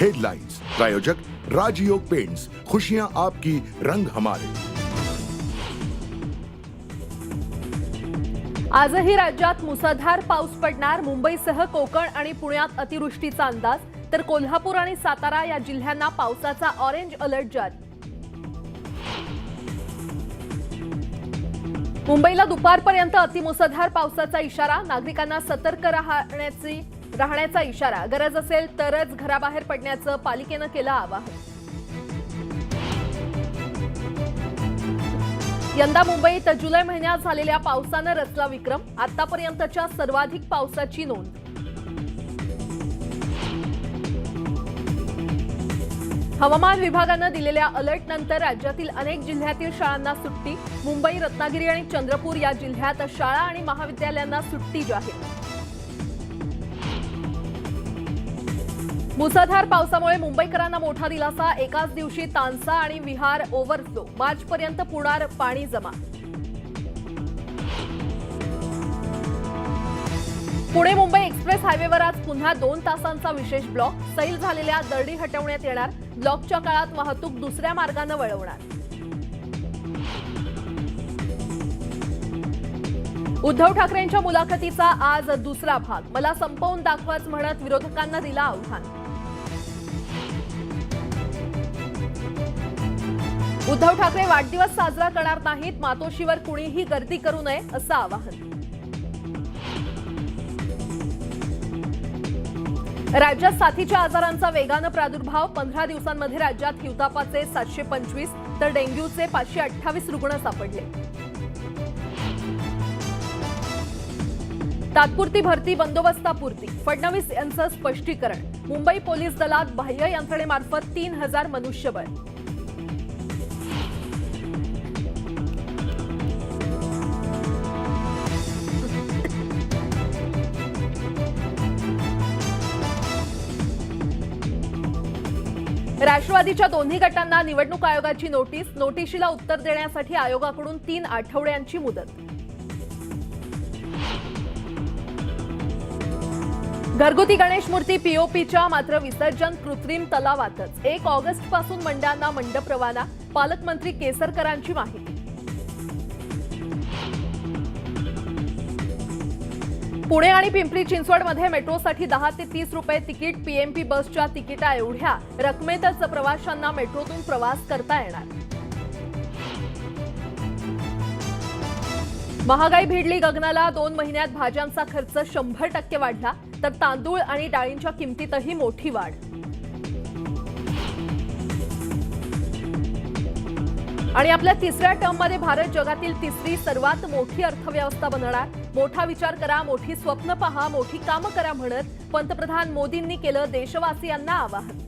Headlines प्रायोजक राजयोग paints खुशियां आपकी रंग हमारे. आजही राज्यात मुसळधार पाऊस पडणार. मुंबईसह कोकण आणि पुण्यात अतिवृष्टीचा अंदाज. तर कोल्हापूर आणि सातारा या जिल्ह्यांना पावसाचा ऑरेंज अलर्ट जारी. मुंबईला दुपारपर्यंत अतिमुसळधार पावसाचा इशारा. नागरिकांना सतर्क राहण्याची राहण्याचा इशारा. गरज असेल तरच घराबाहेर पडण्याचं पालिकेनं केलं आवाहन. यंदा मुंबईत जुलै महिन्यात झालेल्या पावसानं रचला विक्रम. आतापर्यंतच्या सर्वाधिक पावसाची नोंद. हवामान विभागानं दिलेल्या अलर्ट नंतर राज्यातील अनेक जिल्ह्यातील शाळांना सुट्टी. मुंबई रत्नागिरी आणि चंद्रपूर या जिल्ह्यात शाळा आणि महाविद्यालयांना सुट्टी जाहीर. मुसळधार पावसामुळे मुंबईकरांना मोठा दिलासा. एकाच दिवशी तानसा आणि विहार ओव्हरफ्लो मार्चपर्यंत पुणार पाणी जमा. पुणे मुंबई एक्सप्रेस हायवेवर आज पुन्हा दोन तासांचा विशेष ब्लॉक. सैल झालेल्या दरडी हटवण्यात येणार. ब्लॉकच्या काळात वाहतूक दुसऱ्या मार्गानं वळवणार. उद्धव ठाकरेंच्या मुलाखतीचा आज दुसरा भाग. मला संपवून दाखवाच म्हणत विरोधकांना दिला आव्हान. उद्धव ठाकरे वाढदिवस साजरा करणार नाहीत मातोशीवर कुणीही गर्दी करू नये असं आवाहन. राज्यात साथीच्या आजारांचा वेगानं प्रादुर्भाव पंधरा दिवसांमध्ये राज्यात हिवतापाचे सातशे पंचवीस तर डेंग्यूचे पाचशे अठ्ठावीस रुग्ण सापडले. तात्पुरती भरती बंदोबस्तापुरती. फडणवीस यांचं स्पष्टीकरण. मुंबई पोलीस दलात बाह्य यंत्रणेमार्फत तीन हजार मनुष्यबळ. राष्ट्रवादीच्या दोन्ही गटांना निवडणूक आयोगाची नोटीस नोटिशीला उत्तर देण्यासाठी आयोगाकडून तीन आठवड्यांची मुदत. घरगुती गणेश मूर्ती पीओपीच्या मात्र विसर्जन कृत्रिम तलावातच. एक ऑगस्टपासून मंडळांना मंडप रवाना पालकमंत्री केसरकरांची माहिती. पुणे आणि पिंपरी चिंचवडमध्ये मेट्रोसाठी दहा ते तीस रुपये तिकीट पीएमपी बसच्या तिकिटा एवढ्या रकमेतच प्रवाशांना मेट्रोतून प्रवास करता येणार. महागाई भिडली गगनाला दोन महिन्यात भाज्यांचा खर्च शंभर टक्के वाढला तर तांदूळ आणि डाळींच्या किमतीतही मोठी वाढ. आणि आपल्या तिसऱ्या टर्ममध्ये भारत जगातील तिसरी सर्वात मोठी अर्थव्यवस्था बनणार. मोठा विचार करा मोठी स्वप्न पहा मोठी कामं करा म्हणत पंतप्रधान मोदींनी केलं देशवासियांना आवाहन.